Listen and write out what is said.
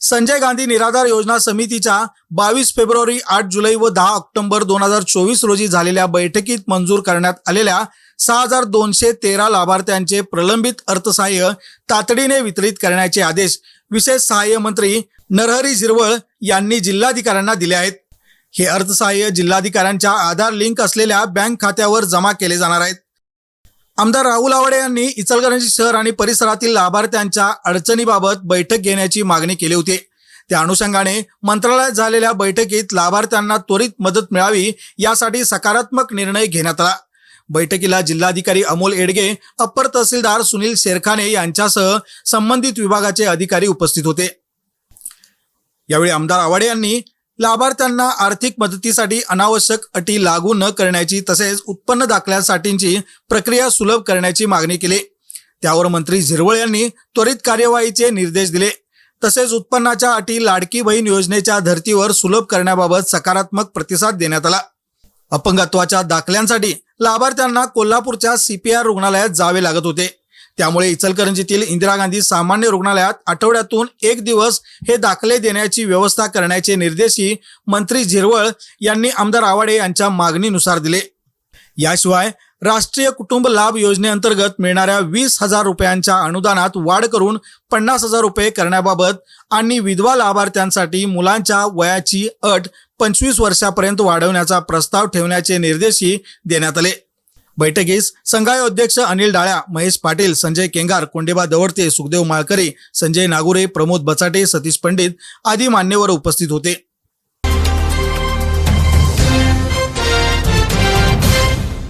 संजय गांधी निराधार योजना समितीच्या बावीस फेब्रुवारी आठ जुलै व दहा ऑक्टोबर दोन हजार चोवीस रोजी झालेल्या बैठकीत मंजूर करण्यात आलेल्या सहा हजार दोनशे तेरा लाभार्थ्यांचे प्रलंबित अर्थसहाय्य तातडीने वितरित करण्याचे आदेश विशेष सहाय्य मंत्री नरहरी झिरवळ यांनी जिल्हाधिकाऱ्यांना दिले आहेत. हे अर्थसहाय्य जिल्हाधिकाऱ्यांच्या आधार लिंक असलेल्या बँक खात्यावर जमा केले जाणार आहेत. आमदार राहुल आवाडे यांनी इचलकरंजी शहर आणि परिसरातील लाभार्थ्यांच्या अडचणीबाबत बैठक घेण्याची मागणी केली होती. त्या अनुषंगाने मंत्रालयात झालेल्या बैठकीत लाभार्थ्यांना त्वरित मदत मिळावी यासाठी सकारात्मक निर्णय घेण्यात आला. बैठकीला जिल्हाधिकारी अमोल एडगे अप्पर तहसीलदार सुनील शेरखाने यांच्यासह संबंधित विभागाचे अधिकारी उपस्थित होते. यावेळी आमदार आवाडे यांनी लाभार्थ्यांना आर्थिक मदतीसाठी अनावश्यक अटी लागू न करण्याची तसेच उत्पन्न दाखल्यासाठीची प्रक्रिया सुलभ करण्याची मागणी केली. त्यावर मंत्री झिरवळ यांनी त्वरित कार्यवाहीचे निर्देश दिले. तसेच उत्पन्नाच्या अटी लाडकी बहीण योजनेच्या धर्तीवर सुलभ करण्याबाबत सकारात्मक प्रतिसाद देण्यात आला. अपंगत्वाच्या दाखल्यांसाठी लाभार्थ्यांना कोल्हापूरच्या सीपीआर रुग्णालयात जावे लागत होते. त्यामुळे इचलकरंजीतील इंदिरा गांधी सामान्य रुग्णालयात आठवड्यातून एक दिवस हे दाखले देण्याची व्यवस्था करण्याचे निर्देशही मंत्री झिरवळ यांनी आमदार आवाडे यांच्या मागणीनुसार दिले. याशिवाय राष्ट्रीय कुटुंब लाभ योजनेअंतर्गत मिळणाऱ्या वीस हजार रुपयांच्या अनुदानात वाढ करून पन्नास हजार रुपये करण्याबाबत आणि विधवा लाभार्थ्यांसाठी मुलांच्या वयाची अट पंचवीस वर्षापर्यंत वाढवण्याचा प्रस्ताव ठेवण्याचे निर्देशही देण्यात आले. बैठकीस संघाय अध्यक्ष अनिल डाळ्या महेश पाटील संजय केंगार कोंडेबा दवडते सुखदेव माळकरे संजय नागुरे प्रमोद बचाटे सतीश पंडित आदी मान्यवर उपस्थित होते.